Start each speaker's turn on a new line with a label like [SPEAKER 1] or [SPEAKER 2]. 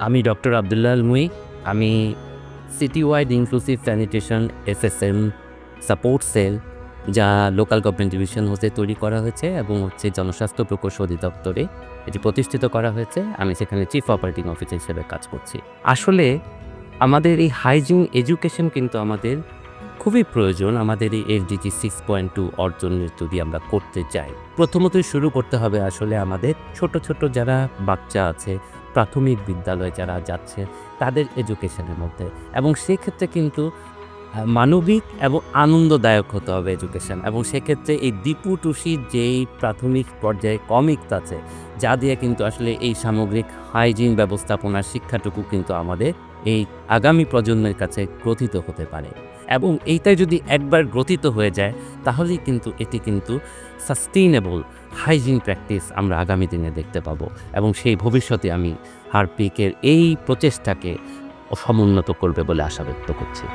[SPEAKER 1] আমি ডক্টর আবদুল্লাহ মুই আমি city wide inclusive sanitation SSM support cell যা লোকাল গভর্নমেন্ট ডিভিশন হতে তৈরি করা হয়েছে এবং হচ্ছে জনস্বাস্থ্য প্রকৌশল অধিদপ্তরে এটি প্রতিষ্ঠিত করা হয়েছে। আমি সেখানে চিফ অপারেটিং অফিসার হিসেবে কাজ করছি। আসলে আমাদের এই হাইজিন এডুকেশন কিন্তু আমাদের খুবই প্রয়োজন। আমাদের এই এফডিজি সিক্স পয়েন্ট টু অর্জনের যদি আমরা করতে চাই প্রথমতই শুরু করতে হবে আসলে আমাদের ছোট ছোট যারা বাচ্চা আছে প্রাথমিক বিদ্যালয়ে যারা যাচ্ছে তাদের এডুকেশনের মধ্যে। এবং সেক্ষেত্রে কিন্তু মানবিক এবং আনন্দদায়ক হতে হবে এডুকেশন। এবং সেক্ষেত্রে এই দীপু টুসির যেই প্রাথমিক পর্যায়ে কমিক্স আছে যা দিয়ে কিন্তু আসলে এই সামগ্রিক হাইজিন ব্যবস্থাপনার শিক্ষাটুকু কিন্তু আমাদের এই আগামী প্রজন্মের কাছে গ্রথিত হতে পারে। এবং এইটাই যদি একবার গ্রথিত হয়ে যায়, তাহলেই কিন্তু এটি কিন্তু সাস্টেইনেবল হাইজিন প্র্যাকটিস আমরা আগামী দিনে দেখতে পাবো। এবং সেই ভবিষ্যতে আমি হারপিকের এই প্রচেষ্টাকে সমুন্নত করবে বলে আশা ব্যক্ত করছি।